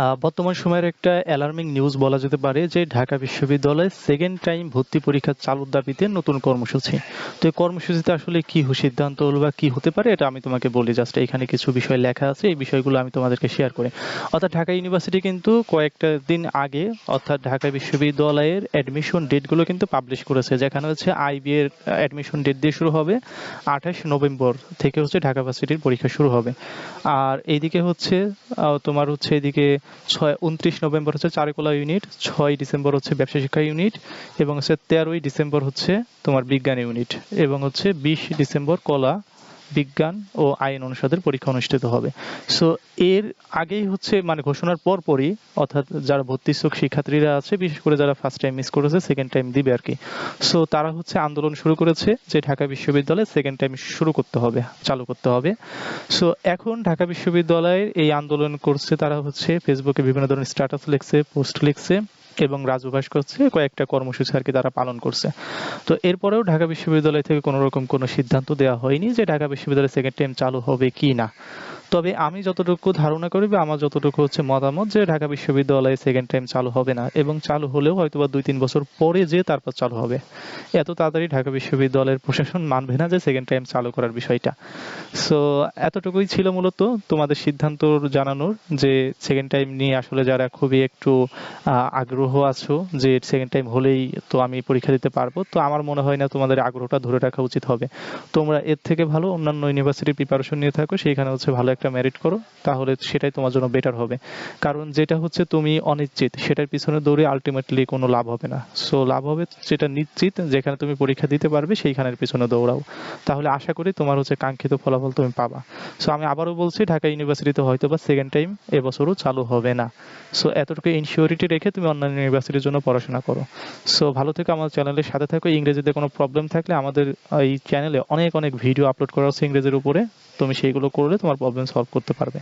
আহ, বর্তমান সময়ের একটা অ্যালার্মিং নিউজ বলা যেতে পারে যে ঢাকা বিশ্ববিদ্যালয়ে সেকেন্ড টাইম ভর্তি পরীক্ষা চালুর দাবিতে নতুন কর্মসূচি। তো এই কর্মসূচিতে আসলে কি সিদ্ধান্ত হলো বা কি হতে পারে এটা আমি তোমাকে বলি। জাস্ট এখানে কিছু বিষয় লেখা আছে এই বিষয়গুলো আমি তোমাদেরকে শেয়ার করি। অর্থাৎ ঢাকা ইউনিভার্সিটি কিন্তু কয়েকটা দিন আগে অর্থাৎ ঢাকা বিশ্ববিদ্যালয়ের অ্যাডমিশন ডেটগুলো কিন্তু পাবলিশ করেছে যেখানে হচ্ছে আইবি এর অ্যাডমিশন ডেট দিয়ে শুরু হবে আঠাশ নভেম্বর থেকে হচ্ছে ঢাকা ভার্সিটির পরীক্ষা শুরু হবে। আর এইদিকে হচ্ছে তোমার হচ্ছে এদিকে ছয় উনত্রিশ নভেম্বর হচ্ছে চারুকলা ইউনিট, ছয় ডিসেম্বর হচ্ছে ব্যবসা শিক্ষা ইউনিট এবং হচ্ছে তেরোই ডিসেম্বর হচ্ছে তোমার বিজ্ঞান ইউনিট এবং হচ্ছে বিশ ডিসেম্বর কলা বিজ্ঞান ও আইন অনুষদের পরীক্ষা অনুষ্ঠিত হবে। সো এর আগেই হচ্ছে মানে ঘোষণার পর পরই অর্থাৎ যারা ভর্তি শিক্ষার্থীরা আছে, বিশেষ করে যারা ফার্স্ট টাইম মিস করেছে সেকেন্ড টাইম দিবে আর কি। সো তারা হচ্ছে আন্দোলন শুরু করেছে যে ঢাকা বিশ্ববিদ্যালয়ে সেকেন্ড টাইম শুরু করতে হবে, চালু করতে হবে। সো এখন ঢাকা বিশ্ববিদ্যালয়ের এই আন্দোলন করছে তারা হচ্ছে ফেসবুকে বিভিন্ন ধরনের স্ট্যাটাস লিখছে পোস্ট লিখছে। এবং রাজু করছে কয়েকটা কর্মসূচি আর কি তারা পালন করছে। তো এরপরেও ঢাকা বিশ্ববিদ্যালয় থেকে কোনো রকম কোনো সিদ্ধান্ত দেওয়া হয়নি যে ঢাকা বিশ্ববিদ্যালয় সেকেন্ড টাইম চালু হবে কি না তবে আমি যতটুকু ধারণা করি বা আমার যতটুকু হচ্ছে মতামত যে ঢাকা বিশ্ববিদ্যালয়ে সেকেন্ড টাইম চালু হবে না এবং চালু হলেও হয়তো বা দুই তিন বছর পরে যে তারপর চালু হবে। এত তাড়াতাড়ি ঢাকা বিশ্ববিদ্যালয়ের প্রশাসন মানবে না যে সেকেন্ড টাইম চালু করার বিষয়টা। সো এতটুকুই ছিল মূলত তোমাদের সিদ্ধান্ত জানানোর যে সেকেন্ড টাইম নিয়ে আসলে যারা খুবই একটু আগ্রহ আছো যে সেকেন্ড টাইম হলেই তো আমি পরীক্ষা দিতে পারব, তো আমার মনে হয় না তোমাদের আগ্রহটা ধরে রাখা উচিত হবে। তোমরা এর থেকে ভালো অন্যান্য ইউনিভার্সিটির প্রিপারেশন নিয়ে থাকো, সেইখানে হচ্ছে ভালো একটা মেরিট করো, তাহলে সেটাই তোমার জন্য বেটার হবে। কারণ যেটা হচ্ছে তুমি অনিশ্চিত, সেটার পিছনে দৌড়ে আলটিমেটলি কোনো লাভ হবে না। সো লাভ হবে যেটা নিশ্চিত, যেখানে তুমি পরীক্ষা দিতে পারবে, সেইখানের পিছনে দৌড়াও। তাহলে আশা করি তোমার হচ্ছে কাঙ্ক্ষিত ফলাফল তুমি পাবা। সো আমি আবারও বলছি, ঢাকা ইউনিভার্সিটিতে হয়তো বা সেকেন্ড টাইম এবছরও চালু হবে না। সো এতটুকু ইনসিওরিটি রেখে তুমি অন্যান্য ইউনিভার্সিটির জন্য পড়াশোনা করো। সো ভালো থেকে আমার চ্যানেলের সাথে থাকো। ইংরেজিতে কোনো প্রবলেম থাকলে আমাদের এই চ্যানেলে অনেক অনেক ভিডিও আপলোড করা হচ্ছে ইংরেজির উপরে। তুমি সেইগুলো করলে তোমার প্রবলেম সলভ করতে পারবে।